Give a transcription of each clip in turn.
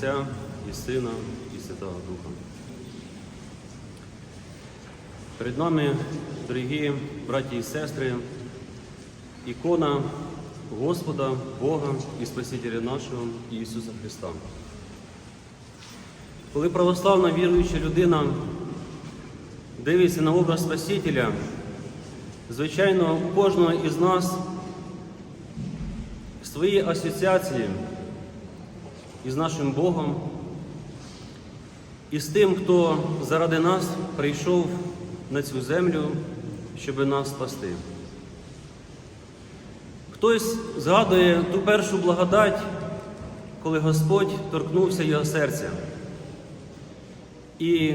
Отця і Сина і Святого Духа. Перед нами, дорогі браті і сестри, ікона Господа, Бога і Спасителя нашого Ісуса Христа. Коли православна віруюча людина дивиться на образ Спасителя, звичайно, кожного із нас свої асоціації із нашим Богом, і з тим, хто заради нас прийшов на цю землю, щоб нас спасти. Хтось згадує ту першу благодать, коли Господь торкнувся його серця. І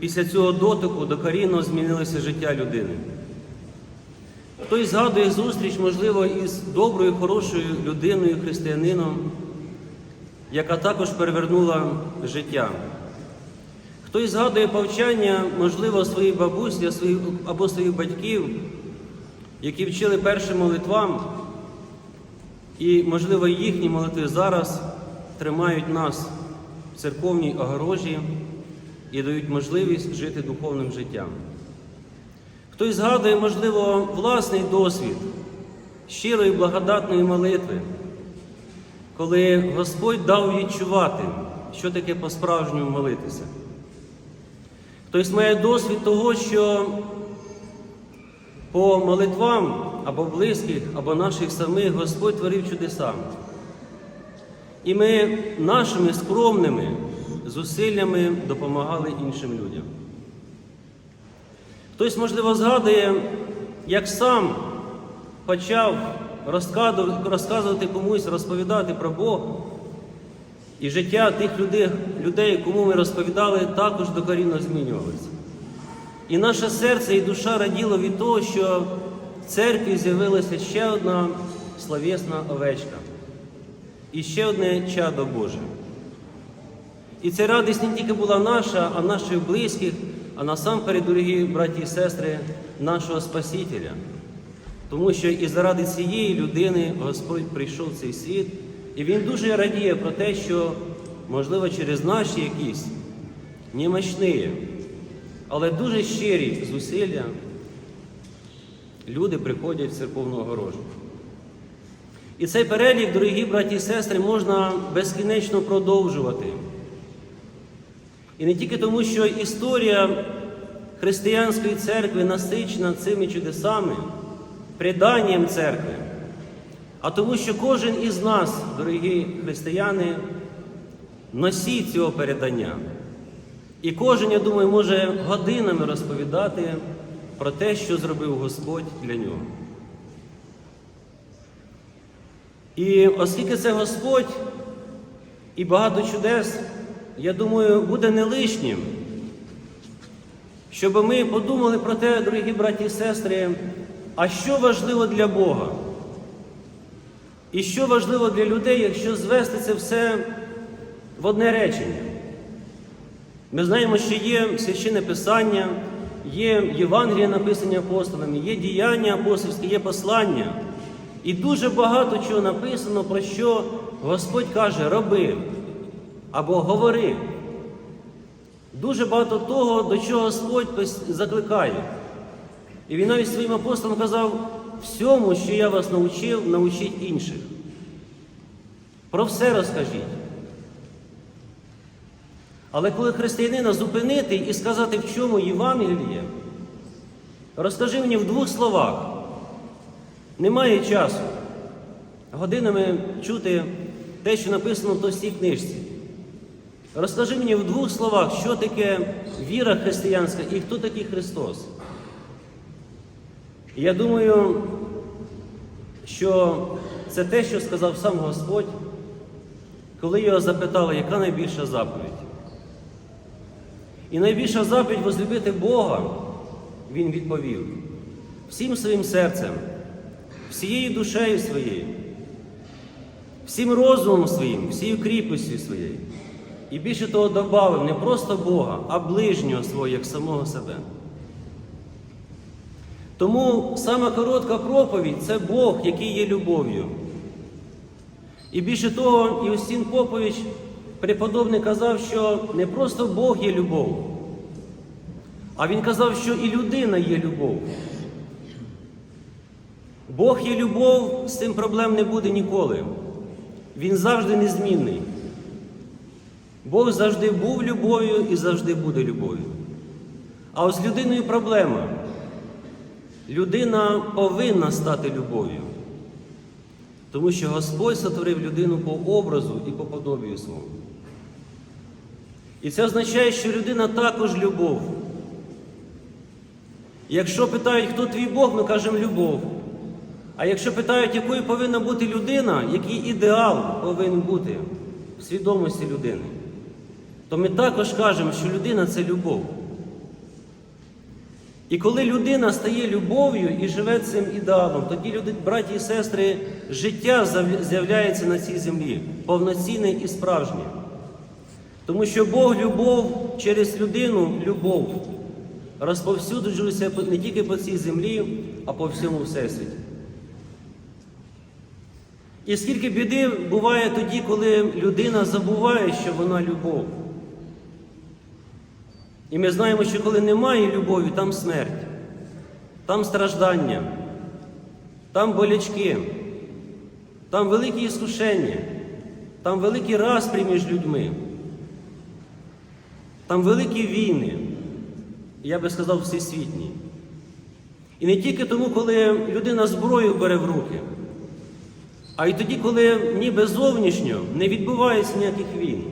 після цього дотику докорінно змінилося життя людини. Хтось згадує зустріч, можливо, із доброю, хорошою людиною, християнином, яка також перевернула життя. Хтось згадує повчання, можливо, своїх бабусі або своїх батьків, які вчили першим молитвам, і, можливо, їхні молитви зараз тримають нас в церковній огорожі і дають можливість жити духовним життям. Хтось згадує, можливо, власний досвід щирої благодатної молитви, коли Господь дав відчувати, що таке по-справжньому молитися. Хтось має досвід того, що по молитвам або близьких, або наших самих Господь творив чудеса. І ми нашими скромними зусиллями допомагали іншим людям. Хтось, можливо, згадує, як сам почав розказувати комусь, розповідати про Бога. І життя тих людей, людей, кому ми розповідали, також докорінно змінювалося. І наше серце і душа раділо від того, що в церкві з'явилася ще одна словесна овечка і ще одне чадо Боже. І ця радість не тільки була наша, а наших близьких, а насамперед, дорогі браті і сестри, нашого Спасителя. Тому що і заради цієї людини Господь прийшов в цей світ, і Він дуже радіє про те, що, можливо, через наші якісь немощні, але дуже щирі зусилля люди приходять в церковну огорожу. І цей перелік, дорогі браті і сестри, можна безкінечно продовжувати. І не тільки тому, що історія християнської церкви насичена цими чудесами, преданням церкви, а тому, що кожен із нас, дорогі християни, носій цього передання. І кожен, я думаю, може годинами розповідати про те, що зробив Господь для нього. І оскільки це Господь і багато чудес, я думаю, буде не лишнім, щоб ми подумали про те, дорогі браті і сестри, а що важливо для Бога? І що важливо для людей, якщо звести це все в одне речення? Ми знаємо, що є священне Писання, є Євангелія, написані апостолами, є діяння апостольські, є послання. І дуже багато чого написано, про що Господь каже, роби або говори. Дуже багато того, до чого Господь закликає. І він навіть своїм апостолам казав, всьому, що я вас навчив, навчіть інших. Про все розкажіть. Але коли християнина зупинити і сказати, в чому Євангеліє, розкажи мені в двох словах. Немає часу годинами чути те, що написано в товстій книжці. Розкажи мені в двох словах, що таке віра християнська і хто такий Христос. Я думаю, що це те, що сказав сам Господь, коли його запитали, яка найбільша заповідь. І найбільша заповідь возлюбити Бога, він відповів всім своїм серцем, всією душею своєю, всім розумом своїм, всією кріпостю своєю. І більше того додав не просто Бога, а ближнього свого, як самого себе. Тому сама коротка проповідь це Бог, який є любов'ю. І більше того, Іустін Попович преподобний казав, що не просто Бог є любов, а він казав, що і людина є любов. Бог є любов, з цим проблем не буде ніколи. Він завжди незмінний. Бог завжди був любов'ю і завжди буде любов'ю. А ось з людиною проблема. Людина повинна стати любов'ю. Тому що Господь сотворив людину по образу і по подобію свому. І це означає, що людина також любов. Якщо питають, хто твій Бог, ми кажемо любов. А якщо питають, якою повинна бути людина, який ідеал повинен бути в свідомості людини, то ми також кажемо, що людина це любов. І коли людина стає любов'ю і живе цим ідеалом, тоді, люди, браті і сестри, життя з'являється на цій землі, повноцінне і справжнє. Тому що Бог любов через людину любов розповсюджується не тільки по цій землі, а по всьому всесвіті. І скільки біди буває тоді, коли людина забуває, що вона любов. І ми знаємо, що коли немає любові, там смерть, там страждання, там болячки, там великі іскушення, там великі распрі між людьми, там великі війни, я би сказав, всесвітні. І не тільки тому, коли людина зброю бере в руки, а й тоді, коли ніби зовнішньо не відбувається ніяких війн,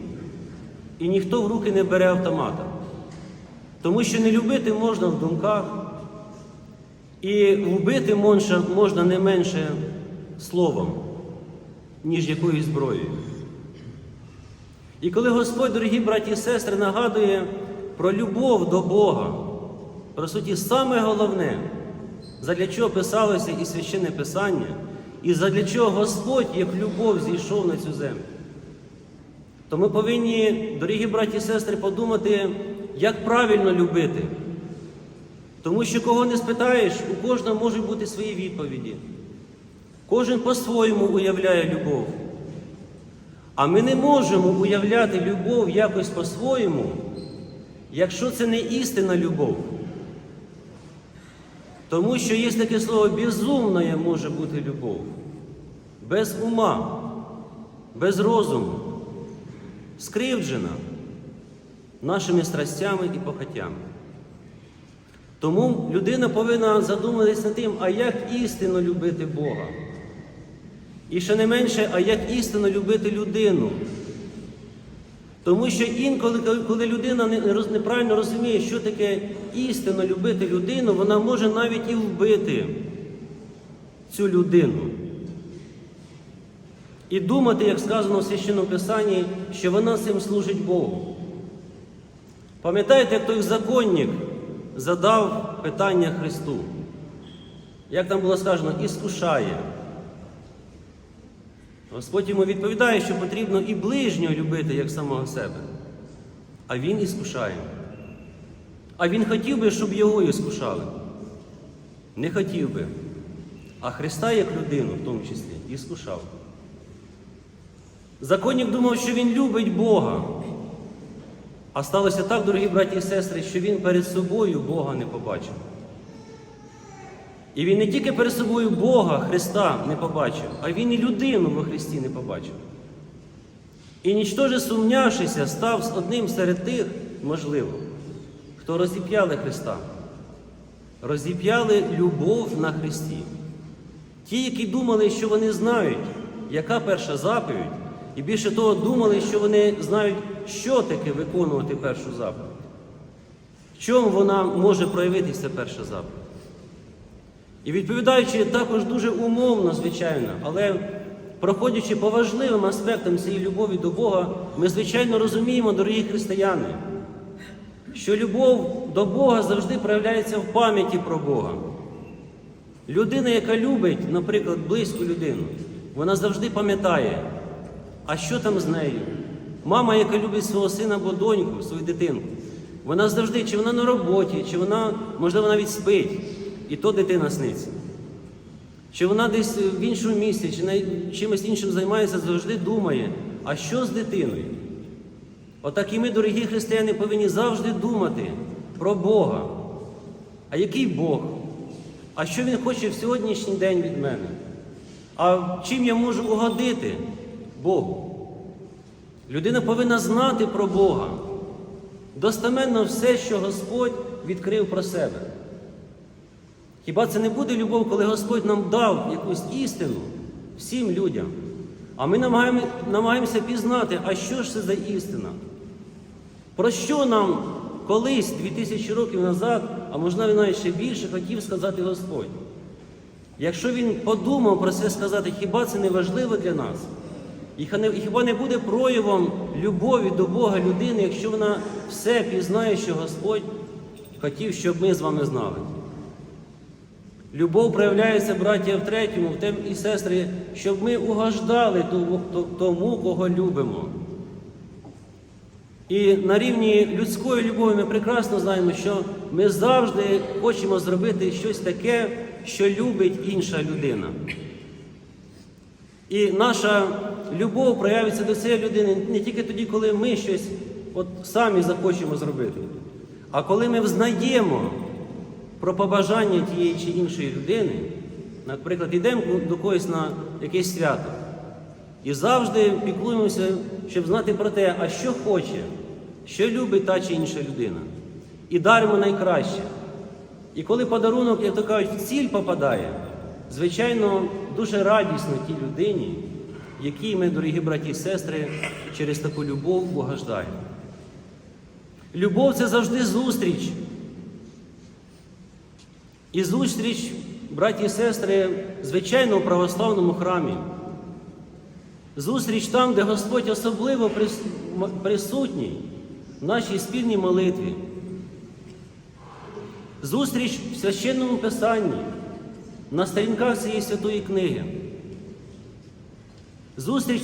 і ніхто в руки не бере автомата. Тому що не любити можна в думках, і можна, можна не менше словом, ніж якоюсь зброєю. І коли Господь, дорогі браті і сестри, нагадує про любов до Бога, про суті, саме головне, задля чого писалося і священне Писання, і задля чого Господь, як любов, зійшов на цю землю. То ми повинні, дорогі браті і сестри, подумати, як правильно любити. Тому що кого не спитаєш, у кожного можуть бути свої відповіді. Кожен по-своєму уявляє любов. А ми не можемо уявляти любов якось по-своєму, якщо це не істинна любов. Тому що є таке слово безумною може бути любов, без ума, без розуму, скривджена нашими страстями і похотями. Тому людина повинна задуматися над тим, а як істинно любити Бога. І ще не менше, а як істинно любити людину. Тому що інколи, коли людина неправильно розуміє, що таке істинно любити людину, вона може навіть і вбити цю людину. І думати, як сказано в священному Писанні, що вона цим служить Богу. Пам'ятаєте, той законник задав питання Христу? Як там було сказано, іскушає. Господь йому відповідає, що потрібно і ближнього любити, як самого себе. А він іскушає. А він хотів би, щоб його іскушали. Не хотів би. А Христа як людину, в тому числі, іскушав. Законник думав, що він любить Бога. А сталося так, дорогі браті і сестри, що він перед собою Бога не побачив. І він не тільки перед собою Бога, Христа не побачив, а він і людину во Христі не побачив. І нічтоже сумнявшися, став одним серед тих, можливо, хто розіп'яли Христа, розіп'яли любов на Христі. Ті, які думали, що вони знають, яка перша заповідь, і більше того, думали, що вони знають, що таке виконувати першу заповідь. В чому вона може проявитися перша заповідь? І відповідаючи також дуже умовно, звичайно, але проходячи по важливим аспектам цієї любові до Бога, ми, звичайно, розуміємо, дорогі християни, що любов до Бога завжди проявляється в пам'яті про Бога. Людина, яка любить, наприклад, близьку людину, вона завжди пам'ятає, а що там з нею? Мама, яка любить свого сина або доньку, свою дитинку, вона завжди, чи вона на роботі, чи вона, можливо, навіть спить, і то дитина сниться. Чи вона десь в іншому місці, чи на- чимось іншим займається, завжди думає, а що з дитиною? Отак і ми, дорогі християни, повинні завжди думати про Бога. А який Бог? А що Він хоче в сьогоднішній день від мене? А чим я можу угодити Богу? Людина повинна знати про Бога. Достеменно все, що Господь відкрив про себе. Хіба це не буде любов, коли Господь нам дав якусь істину всім людям? А ми намагаємо- намагаємося пізнати, а що ж це за істина? Про що нам колись, 2000 років назад, а можливо навіть ще більше, хотів сказати Господь? Якщо він подумав про це сказати, хіба це не важливо для нас? І хіба не буде проявом любові до Бога людини, якщо вона все пізнає, що Господь хотів, щоб ми з вами знали? Любов проявляється, браття, в третьому, в тем і сестри, щоб ми угождали тому, кого любимо. І на рівні людської любові ми прекрасно знаємо, що ми завжди хочемо зробити щось таке, що любить інша людина. І наша любов проявиться до цієї людини не тільки тоді, коли ми щось от самі захочемо зробити, а коли ми взнаємо про побажання тієї чи іншої людини, наприклад, йдемо до когось на якесь свято і завжди піклуємося, щоб знати про те, а що хоче, що любить та чи інша людина. І даримо найкраще. І коли подарунок, як то кажуть, в ціль попадає, звичайно, дуже радісно тій людині, якій ми, дорогі браті і сестри, через таку любов угождаємо. Любов це завжди зустріч. І зустріч, браті і сестри, звичайно, у православному храмі. Зустріч там, де Господь особливо присутній в нашій спільній молитві. Зустріч в священному писанні, на сторінках цієї святої книги. Зустріч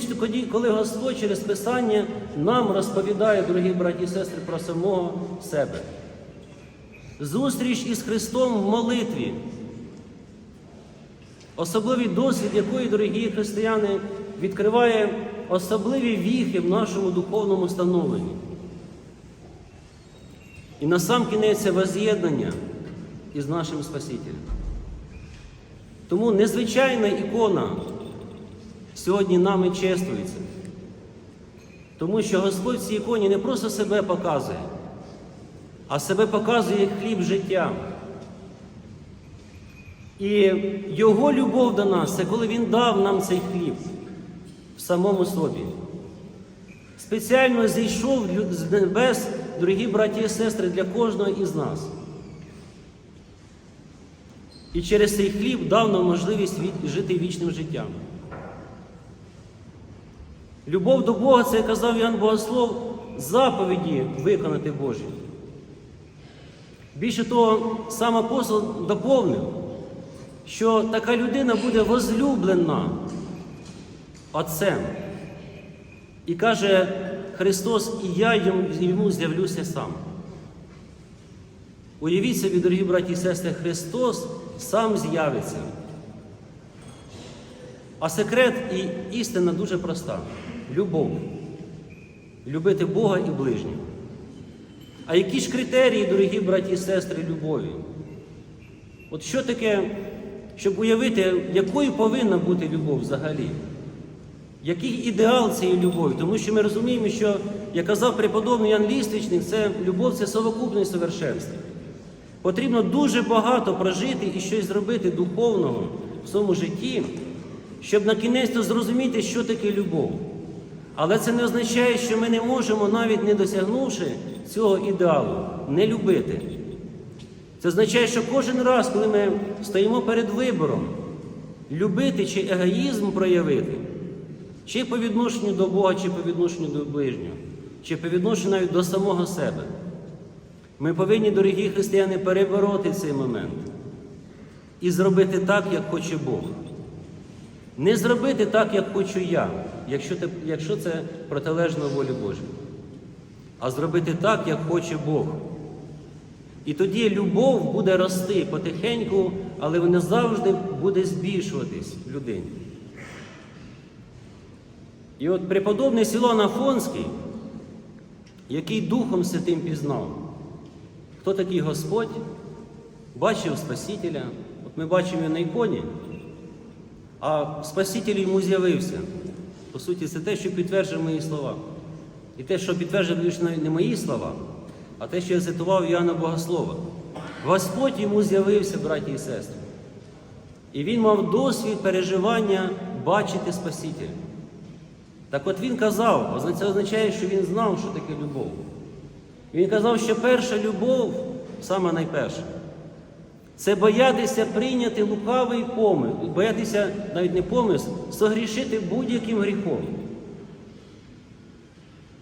коли Господь через Писання нам розповідає, дорогі браті і сестри, про самого себе. Зустріч із Христом в молитві. Особливий досвід, якої, дорогі християни, відкриває особливі віхи в нашому духовному становленні. І на сам кінець це воз'єднання із нашим Спасителем. Тому незвичайна ікона сьогодні нами чествується. Тому що Господь в цій іконі не просто себе показує, а себе показує як хліб життя. І Його любов до нас це коли Він дав нам цей хліб в самому собі. Спеціально зійшов з небес, дорогі браті і сестри, для кожного із нас. І через цей хліб дав нам можливість жити вічним життям. Любов до Бога, це казав Ян Богослов, заповіді виконати Божі. Більше того, сам апостол доповнив, що така людина буде возлюблена Отцем. І каже Христос, і я йому, з'явлюся сам. Уявіть собі, дорогі браті і сестри, Христос сам з'явиться. А секрет і істина дуже проста любов. Любити Бога і ближнього. А які ж критерії, дорогі браті і сестри, любові? От що таке, щоб уявити, якою повинна бути любов взагалі? Який ідеал цієї любові? Тому що ми розуміємо, що, як казав преподобний Ян Ліствічник, це любов це совокупність совершенства. Потрібно дуже багато прожити і щось зробити духовного в своєму житті, щоб на кінець зрозуміти, що таке любов. Але це не означає, що ми не можемо, навіть не досягнувши цього ідеалу, не любити. Це означає, що кожен раз, коли ми стоїмо перед вибором, любити чи егоїзм проявити, чи по відношенню до Бога, чи по відношенню до ближнього, чи по відношенню навіть до самого себе, ми повинні, дорогі християни, перебороти цей момент і зробити так, як хоче Бог. Не зробити так, як хочу я, якщо, те, якщо це протилежно волі Божій, а зробити так, як хоче Бог. І тоді любов буде рости потихеньку, але вона завжди буде збільшуватись людині. І от преподобний Сілон Афонський, який Духом Святим пізнав, хто такий Господь, бачив Спасителя. От ми бачимо його на іконі, а Спаситель йому з'явився. По суті, це те, що підтверджує мої слова. І те, що підтверджує не мої слова, а те, що я цитував Іоанна Богослова. Господь йому з'явився, браті і сестри. І він мав досвід переживання бачити Спасителя. Так от він казав, це означає, що він знав, що таке любов. Він казав, що перша любов, саме найперша, це боятися прийняти лукавий помил, боятися навіть не помисл, согрішити будь-яким гріхом.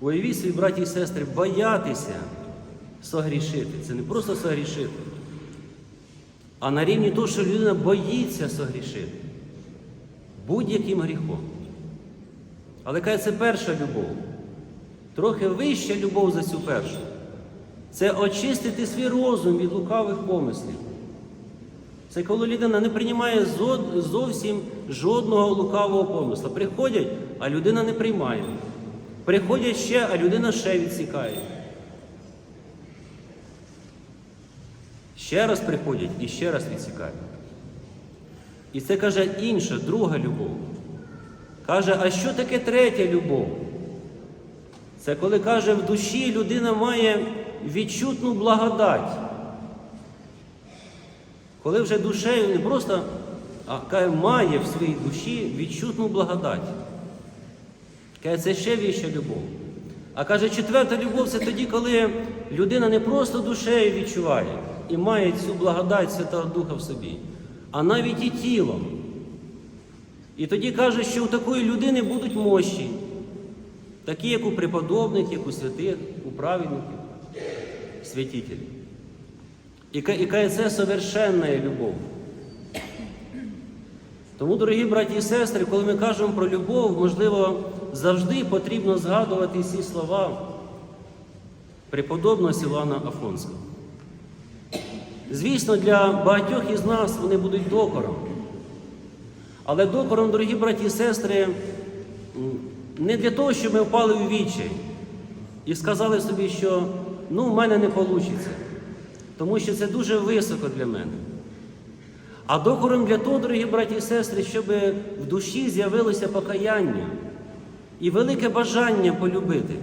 Уявіть свої браті і сестри, боятися согрішити. Це не просто согрішити, а на рівні того, що людина боїться согрішити будь-яким гріхом. Але каже, це перша любов. Трохи вища любов за цю першу. Це очистити свій розум від лукавих помислів. Це коли людина не приймає зовсім жодного лукавого помисла. Приходять, а людина не приймає. Приходять ще, а людина ще відсікає. Ще раз приходять і ще раз відсікають. І це каже інша, друга любов. Каже, а що таке третя любов? Це коли каже, в душі людина має відчутну благодать. Коли вже душею не просто, а має в своїй душі відчутну благодать. Каже, це ще віща любов. А каже, четверта любов це тоді, коли людина не просто душею відчуває і має цю благодать Святого Духа в собі, а навіть і тілом. І тоді каже, що у такої людини будуть мощі, такі, як у преподобних, як у святих, у праведників, святителів. І це совершенна любов. Тому, дорогі браті і сестри, коли ми кажемо про любов, можливо, завжди потрібно згадувати ці слова преподобного Сілана Афонського. Звісно, для багатьох із нас вони будуть докором. Але докором, дорогі браті і сестри, не для того, щоб ми впали у вічі і сказали собі, що ну, в мене не вийде, тому що це дуже високо для мене. А докором для того, дорогі браті і сестри, щоб в душі з'явилося покаяння і велике бажання полюбити.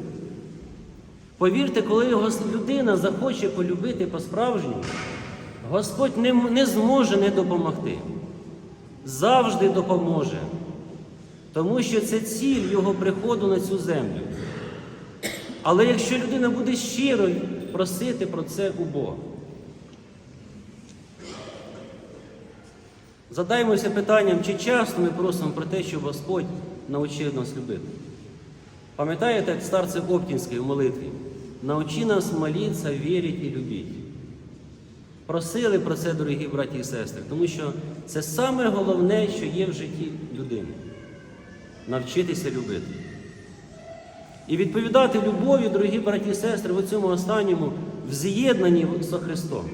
Повірте, коли його людина захоче полюбити по-справжньому, Господь не, не зможе не допомогти. Завжди допоможе. Тому що це ціль Його приходу на цю землю. Але якщо людина буде щиро просити про це у Бога, задаймося питанням, чи часто ми просимо про те, щоб Господь навчив нас любити. Пам'ятаєте, як старце Оптінський в молитві? Научи нас молитися, вірити і любити. Просили про це, дорогі браті і сестри, тому що це саме головне, що є в житті людини навчитися любити. І відповідати любові, дорогі браті і сестри, в цьому останньому в з'єднанні з Христом.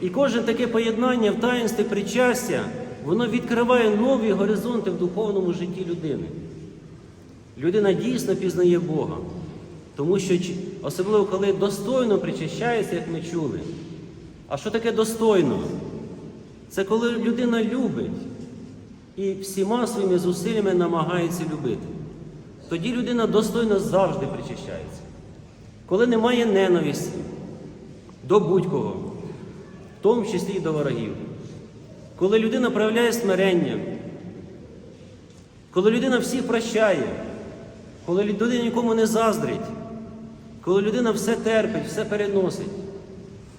І кожне таке поєднання в таїнстві причастя, воно відкриває нові горизонти в духовному житті людини. Людина дійсно пізнає Бога, тому що, особливо коли достойно причащається, як ми чули. А що таке достойно? Це коли людина любить і всіма своїми зусиллями намагається любити. Тоді людина достойно завжди причащається. Коли немає ненависті до будь-кого, в тому числі і до ворогів. Коли людина проявляє смирення, коли людина всіх прощає, коли людина нікому не заздрить, коли людина все терпить, все переносить.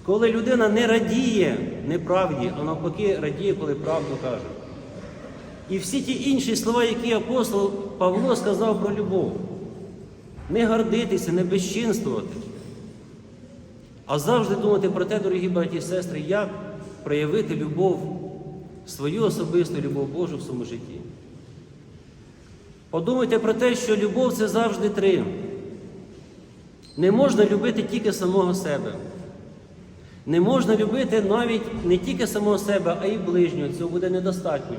Коли людина не радіє неправді, а навпаки радіє, коли правду каже. І всі ті інші слова, які апостол Павло сказав про любов, не гордитися, не безчинствувати, а завжди думати про те, дорогі браті і сестри, як проявити любов, свою особисту любов Божу в своєму житті. Подумайте про те, що любов це завжди три. Не можна любити тільки самого себе. Не можна любити навіть не тільки самого себе, а й ближнього. Цього буде недостатньо.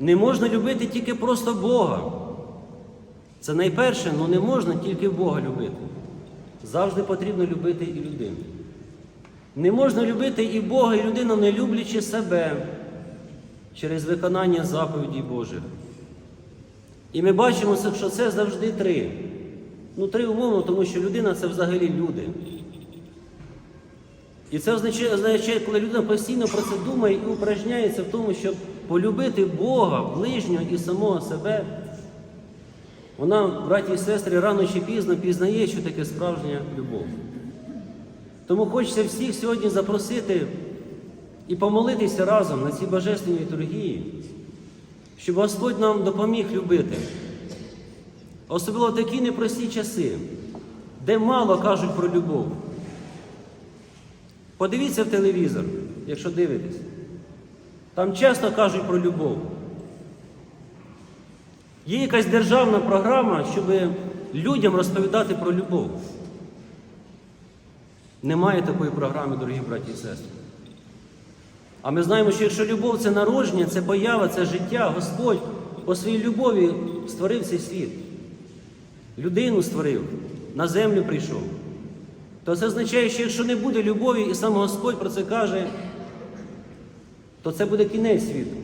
Не можна любити тільки просто Бога. Це найперше, ну не можна тільки Бога любити. Завжди потрібно любити і людину. Не можна любити і Бога, і людину, не люблячи себе через виконання заповідей Божих. І ми бачимо, що це завжди три. Ну, три умовно, тому що людина це взагалі люди. І це означає, коли людина постійно про це думає і упражняється в тому, щоб полюбити Бога, ближнього і самого себе, вона, браті і сестри, рано чи пізно пізнає, що таке справжня любов. Тому хочеться всіх сьогодні запросити і помолитися разом на цій божественній літургії, щоб Господь нам допоміг любити. Особливо в такі непрості часи, де мало кажуть про любов. Подивіться в телевізор, якщо дивитесь. Там часто кажуть про любов. Є якась державна програма, щоб людям розповідати про любов. Немає такої програми, дорогі браті і сестри. А ми знаємо, що якщо любов це народження, це поява, це життя, Господь по своїй любові створив цей світ. Людину створив, на землю прийшов. То це означає, що якщо не буде любові, і сам Господь про це каже, то це буде кінець світу.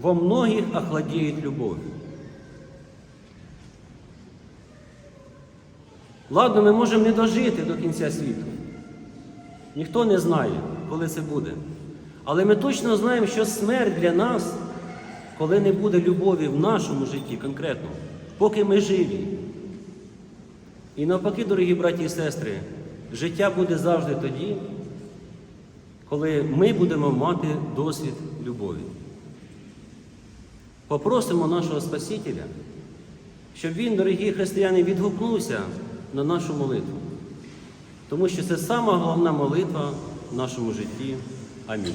Во многих охладіють любов. Ладно, ми можемо не дожити до кінця світу. Ніхто не знає, коли це буде. Але ми точно знаємо, що смерть для нас, коли не буде любові в нашому житті конкретно, поки ми живі. І навпаки, дорогі браті і сестри, життя буде завжди тоді, коли ми будемо мати досвід любові. Попросимо нашого Спасителя, щоб він, дорогі християни, відгукнувся на нашу молитву. Тому що це сама головна молитва в нашому житті. Амінь.